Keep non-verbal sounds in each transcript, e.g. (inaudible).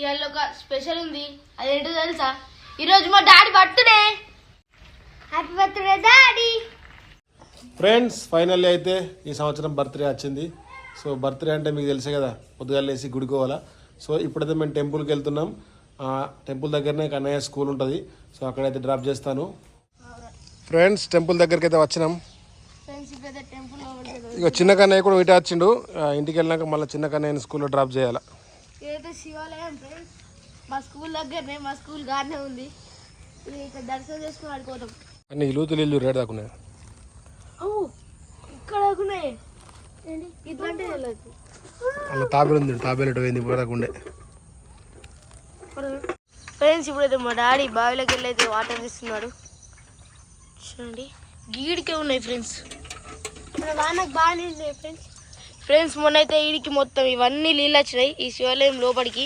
ఇవాళ ఒక స్పెషల్ ఉంది. అదేంటో తెలుసా? ఈరోజు మా daddy birthday. Happy birthday daddy. Friends finally అయితే ఈ సంవత్సరం బర్త్డే వచ్చింది. సో బర్త్డే అంటే మీకు తెలుసే కదా పొద్దుగాల లేసి గుడికోవాలా. సో ఇప్పుడైతే మేము టెంపుల్కి వెళ్తున్నాం. ఆ టెంపుల్ దగ్గరనే కన్నయ్య స్కూల్ ఉంటుంది. సో అక్కడైతే డ్రాప్ చేస్తాను. ఫ్రెండ్స్ టెంపుల్ దగ్గరికి అయితే వచ్చినాం. ఫ్రెండ్స్ ఇప్పుడైతే టెంపుల్ ఇక చిన్న కన్నయ్య కూడా ఇటే వచ్చిండు. ఇంటికి వెళ్ళినాక మళ్ళీ చిన్న కన్నయ్యని స్కూల్లో డ్రాప్ చేయాలి. ఇదైతే శివాలయం ఫ్రెండ్స్ మా స్కూల్ దగ్గరనే మా స్కూల్ గానే ఉంది. ఇది ఇక్కడ దర్శనం చేసుకుని ఆడుకోవడం అన్ని ఇల్లు ఇల్లు రేట్ దాకున్నాయి ఇక్కడ అలా తాబేలు ఉంది తాబేలు ఇటు పోయింది ఇప్పుడు దాకుండే ఫ్రెండ్స్ ఇప్పుడైతే మా డాడీ బావిలోకి వెళ్ళి అయితే వాటర్ తీస్తున్నాడు. చూడండి. గీడికే ఉన్నాయి ఫ్రెండ్స్. వానకు ఉన్నాయి ఫ్రెండ్స్. ఫ్రెండ్స్ మొన్నైతే ఈడికి మొత్తం ఇవన్నీ నీళ్ళు వచ్చినాయి. ఈ శివాలయం లోపలికి.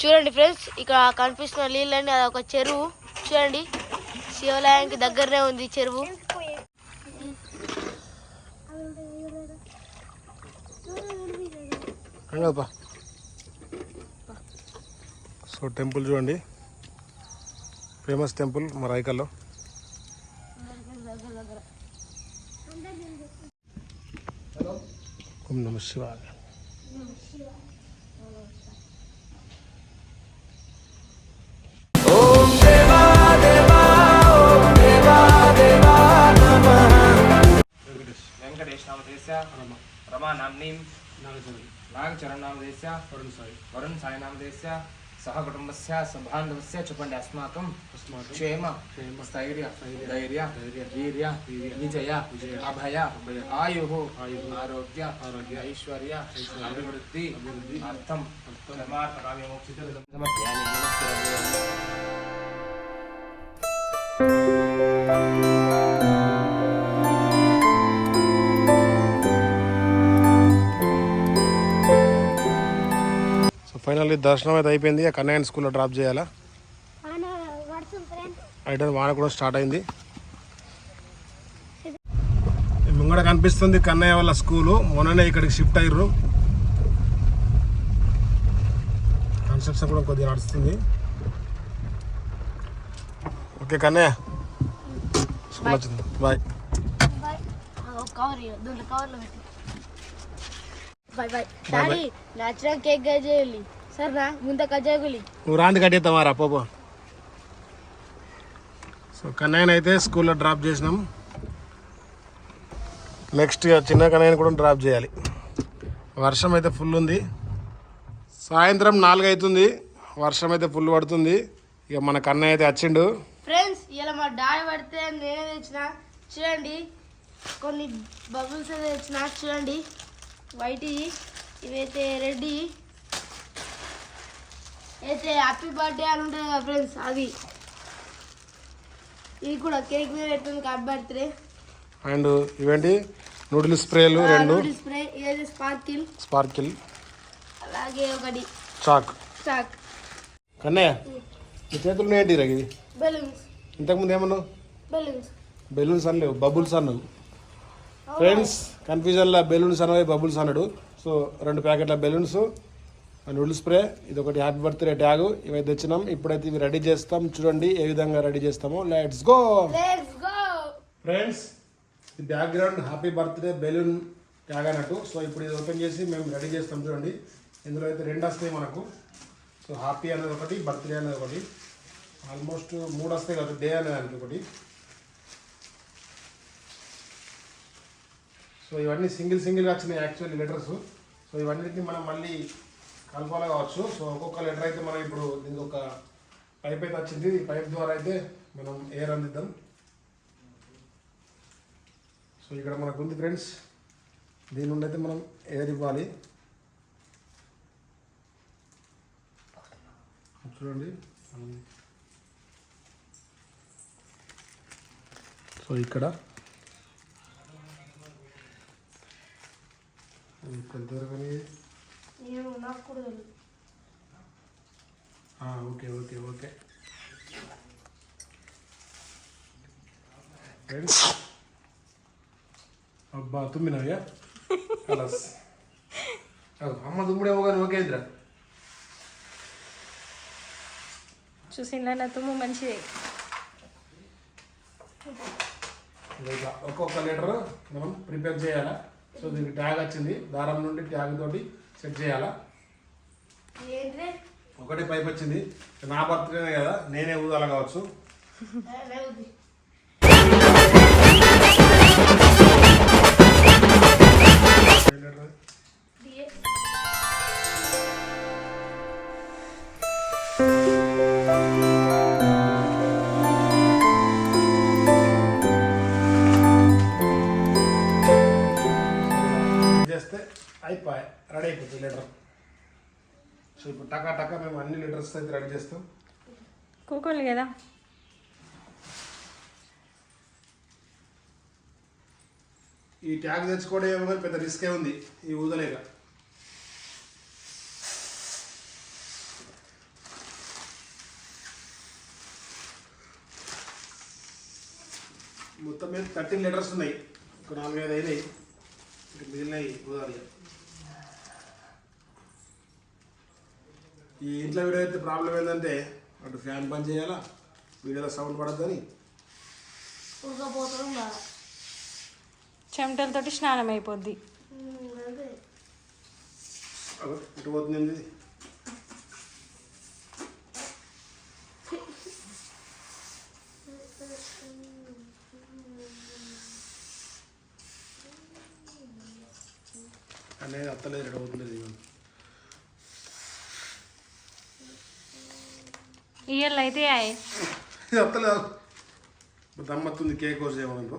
చూడండి ఫ్రెండ్స్ ఇక్కడ కనిపిస్తున్న నీళ్ళండి అది ఒక చెరువు. చూడండి శివాలయానికి దగ్గరనే ఉంది చెరువు. సో టెంపుల్ చూడండి. ఫేమస్ టెంపుల్ మా ఓం నమ శివాయ. వెంకటేష్ నామదేశ రమా నామ్నీం నాగచరణ్. నామదేశ వరుణ్ సాయి. నామదేశ సహ కుటుంబస్య सह कुटुम्बस्य सबान्धवस्य च पण्डे अस्माकं क्षेम स्थैर्य धैर्य वीर्य विजय अभय आरोग्य ऐश्वर्य अभिवृद्धि ఫైనల్లీ దర్శనం అయితే అయిపోయింది. కన్నయ్య స్కూల్లో డ్రాప్ చేయాలా? అయితే వాన కూడా స్టార్ట్ అయింది. ముంగడ కనిపిస్తుంది కన్నయ్య వాళ్ళ స్కూలు. మొన్ననే ఇక్కడికి షిఫ్ట్ అయ్యారు కన్స్ట్రక్షన్ కూడా కొద్దిగా నడుస్తుంది. ఓకే కన్నయ్య. స్కూల్ వచ్చింది. బాయ్. బాయ్. బాయ్ డాడీ నచ్చిన కేక్ కట్ చేయాలి. సరేనా ముంత కట్ చేయగలి. నువ్వు రాంది కట్టేస్తామారా పోపో సో కన్నయ్యని అయితే స్కూల్లో డ్రాప్ చేసినాం. నెక్స్ట్ ఇక చిన్న కన్నయ్యని కూడా డ్రాప్ చేయాలి. వర్షం అయితే ఫుల్ ఉంది. సాయంత్రం నాలుగు అవుతుంది. వర్షం అయితే ఫుల్ పడుతుంది. ఇక మన కన్నయ్య అయితే వచ్చిండు ఫ్రెండ్స్ ఇలా మా డాడీ పడితే నేనే తెచ్చిన. చూడండి కొన్ని బబుల్స్ అయితే తెచ్చిన. చూడండి వైట్ ఇవైతే రెడ్ అయితే హ్యాపీ బర్త్డే అని ఉంటుంది కదా ఫ్రెండ్స్ అది. ఇది కూడా కేక్ మీద పెట్టింది హ్యాపీ బర్త్డే అండ్ ఇవేంటి? నూడిల్స్ స్ప్రేలు రెండు. స్ప్రే ఇదైతే స్పార్కిల్ స్పార్కిల్ అలాగే ఒకటి. చాక్ చాక్ కన్నయ్య ఈ చేతులు ఏంటి రా ఇది బెలూన్స్ ఇంతకుముందు ఏమన్నావు? బెలూన్స్ బెలూన్స్ అనలేవు బబుల్స్ అన్నావు. ఫ్రెండ్స్ కన్ఫ్యూజన్లో బెలూన్స్ అనవి బబుల్స్ అన్నాడు. సో రెండు ప్యాకెట్ల బెలూన్స్ నూడిల్ స్ప్రే ఇది ఒకటి హ్యాపీ బర్త్డే ట్యాగ్. ఇవైతే తెచ్చినాం. ఇప్పుడైతే ఇవి రెడీ చేస్తాం. చూడండి ఏ విధంగా రెడీ చేస్తామో. Let's go let's go friends ఈ background happy birthday balloon tag అన్నట్టు. సో ఇప్పుడు ఇది ఓపెన్ చేసి మేము రెడీ చేస్తాం చూడండి. ఇందులో అయితే రెండు వస్తాయి మనకు. సో హ్యాపీ అనేది ఒకటి బర్త్డే అనేది ఒకటి. ఆల్మోస్ట్ మూడు వస్తాయి కదా డే అనేది ఒకటి. సో ఇవన్నీ సింగిల్ సింగిల్గా వచ్చినాయి యాక్చువల్లీ లెటర్స్ సో ఇవన్నిటిని మనం మళ్ళీ కలపాలి కావచ్చు. సో ఒక్కొక్క లెటర్ అయితే మనం ఇప్పుడు దీనికి ఒక పైప్ అయితే వచ్చింది. ఈ పైప్ ద్వారా అయితే మనం ఎయిర్ అందిద్దాం. సో ఇక్కడ మనకు ఉంది ఫ్రెండ్స్ దీని నుండి అయితే మనం ఎయిర్ ఇవ్వాలి. చూడండి. సో ఇక్కడ ఇక్కడ నేను నాకు కూడా తెలియదు ఆ, ఓకే ఓకే ఓకే. అబ్బా తుమ్మినాయా కలర్స్ అమ్మ దుమ్ముడేమో కానీ ఓకే ఇంద్రా చూసిందా నా తుమ్ము మంచిది. ఒక్కొక్క లీటర్ మనం ప్రిపేర్ చేయాలా? సో దీనికి ట్యాగ్ వచ్చింది. దారం నుండి ట్యాగ్ తోటి సెట్ చేయాలా? ఒకటి పైప్ వచ్చింది. నా బర్త్డేనే కదా నేనే ఊదాల కావచ్చు. టకా టకా మేము అన్ని లీటర్స్ అయితే రెడీ చేస్తాం. కూకోళ్ళు కదా? ఈ ట్యాగ్ తెచ్చుకోవడం ఏమో కానీ పెద్ద రిస్కే ఉంది. ఈ ఊదలేక. మొత్తం మీద థర్టీన్ లీటర్స్ ఉన్నాయి. ఒక నాలుగైదు అయినాయి. ఇంకా మిగిలినవి ఊదాలి ఈ ఇంట్లో వీడియో అయితే ప్రాబ్లం ఏంటంటే అటు ఫ్యాన్ బంద్ చేయాలా? వీడియోలో సౌండ్ పడద్దని. చెమటలతోటి స్నానం అయిపోద్ది. ఇటు పోతుంది? అనేది అత్తలేదు ఇటు పోతుంది ఇయర్లు అయితే అత్తలేదు దమ్మత్తుంది కేక్ కోసం చేయమనుకో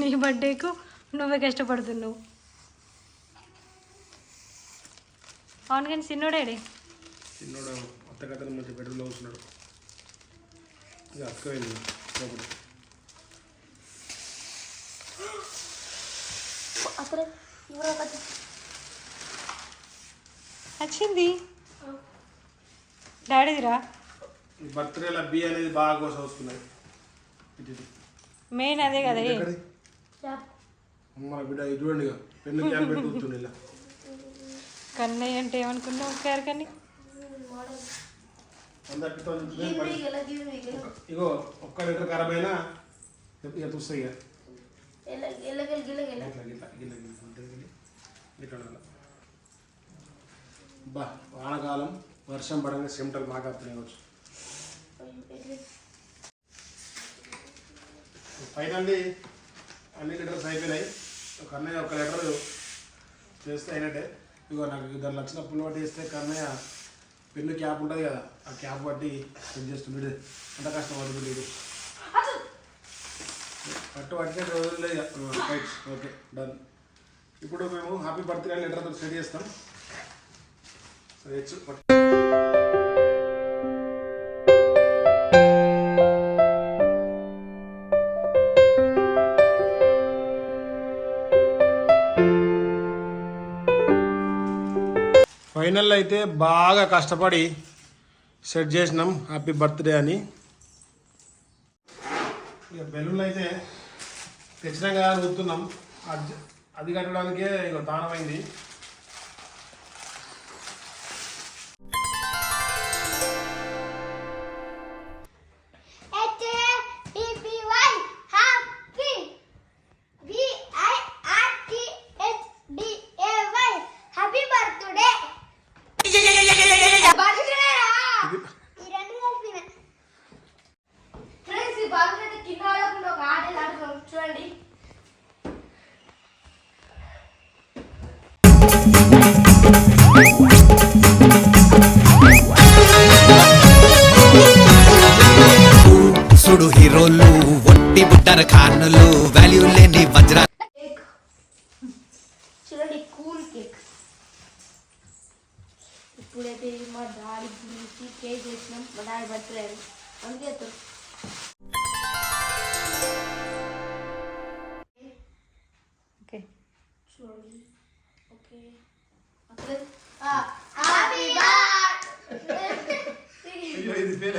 నీ బర్త్డేకు నువ్వే కష్టపడుతున్నావు. అవును కానీ చిన్నోడేడే చిన్నోడు అత్త కథను మంచి బెడ్రూమ్లో కూర్చున్నాడు. ఇక అక్క వెళ్ళి లోపల వచ్చింది. డాడీదిరా. బర్త్డేల బి అనేది బాగా కోసం వస్తున్నాయి. మెయిన్ అదే కదా అమ్మ బిడ్డ ఇది చూడండి ఇక. పెన్ను క్యాన్ పెట్టి కూర్చుండి ఇలా. కన్నయ్య అంటే ఏమనుకున్నావు ఒక్కారు కానీ ఇగో ఒక్క లీటర్ ఖరాబ్ అయినా ఇక చూస్తాయి వానకాలం. వర్షం పడంగా సిమ్టలు మాకు వచ్చు ఫైనల్లీ అన్ని లీటర్స్ అయిపోయినాయి. ఒక అన్నయ్య ఒక లీటర్ చేస్తే అయినట్టే. ఇగో నాకు ఇద్దరు లక్షల పుల్ల పట్టి వేస్తే కన్నయ్య పెన్ను క్యాప్ ఉంటుంది కదా ఆ క్యాప్ పట్టి సెట్ చేస్తుండే. అంత కష్టం పడుతుంది ఇది? పట్టు పట్టిన రోజుల్లో రైట్ ఓకే డన్. ఇప్పుడు మేము హ్యాపీ బర్త్డే లెటర్తో సెట్ చేస్తాం. సో హెచ్ ఫైనల్ అయితే బాగా కష్టపడి సెట్ చేసినాం. హ్యాపీ బర్త్డే అని. ఇక బెలూన్లు అయితే తెచ్చినాం కదా అని గుర్తున్నాం. అది అది కట్టడానికే ఇక దానమైంది ఒట్టి బుట్టర్ ఖానులు వాల్యూ లేని వజ్ర చూడండి కూల్ కేక్ ఇప్పుడైతే మా డాడీ గురించి కేక్ చేసినాం. మా డాడీ బర్త్డే అందుకే. ఓకే చూడండి. ఓకే అక్కడ birthday. అయ్యో ఇది ఫెయిల్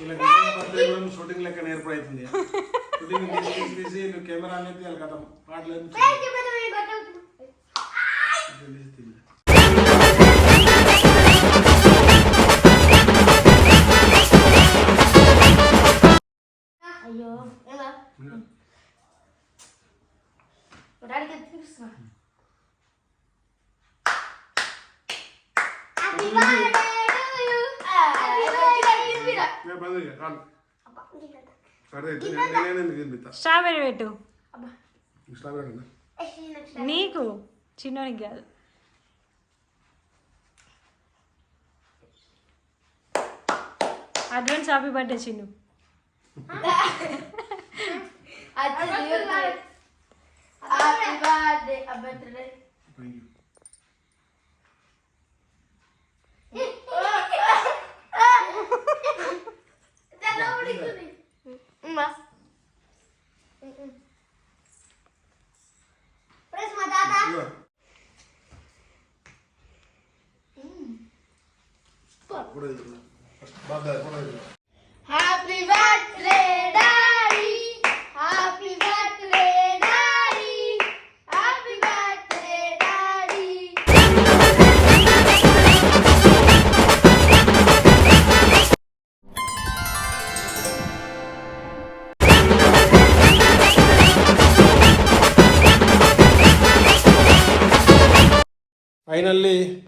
ఇలా నిజంగా షూటింగ్ లెక్క నేర్పడవుతుంది షూటింగ్ తీసి తీసి నువ్వు కెమెరా అనేది తీయాలి పాటలు అయ్యో ఎలా డాడీకి ఎత్తిపిస్తున్నా హ్యాపీ బర్త్డే టు యు ఏ పని చేయ, కాదు. సరే అయితే నేను- నేనే నీకు తినిపిస్తా. స్ట్రాబెర్రీ పెట్టు? నీకు చిన్నోనికి కాదు. Advance happy birthday Chinnu. (laughs) Happy birthday.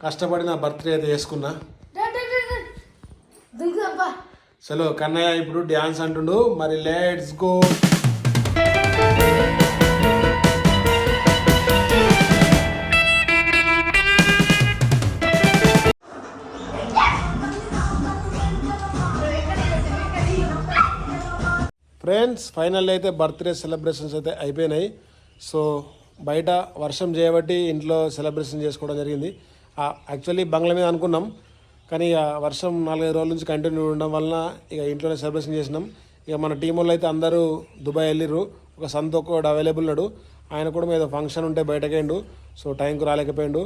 కష్టపడి నా బర్త్డే అయితే చేసుకున్నా. చలో కన్నయ్య ఇప్పుడు డ్యాన్స్ అంటుండు. మరి లెట్స్ గో ఫ్రెండ్స్ ఫైనల్ అయితే బర్త్డే సెలబ్రేషన్స్ అయితే అయిపోయినాయి. సో బయట వర్షం చేయబట్టి ఇంట్లో సెలబ్రేషన్ చేసుకోవడం జరిగింది. యాక్చువల్లీ బంగ్లా మీద అనుకున్నాం. కానీ ఇక వర్షం నాలుగైదు రోజుల నుంచి కంటిన్యూ ఉండడం వలన ఇక ఇంట్లోనే సెలబ్రేషన్ చేసినాం. ఇక మన టీం వాళ్ళు అయితే అందరూ దుబాయ్ వెళ్ళిర్రు. ఒక సంత ఒకడు అవైలబుల్ ఉన్నాడు. ఆయన కూడా ఏదో ఫంక్షన్ ఉంటే బయటకేండు సో టైంకు రాలేకపోయిండు.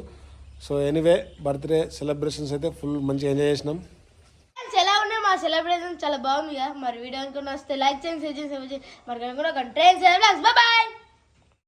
సో ఎనీవే బర్త్డే సెలబ్రేషన్స్ అయితే ఫుల్ మంచిగా ఎంజాయ్ చేసినాం. ఎలా ఉన్నాయి మా సెలబ్రేషన్ చాలా బాగుంది కదా. మరి వీడియో అనుకున్న వస్తే లైక్ చేయండి షేర్ చేయండి మరి కనుక ట్రైన్ సెలబ్రేషన్ బాయ్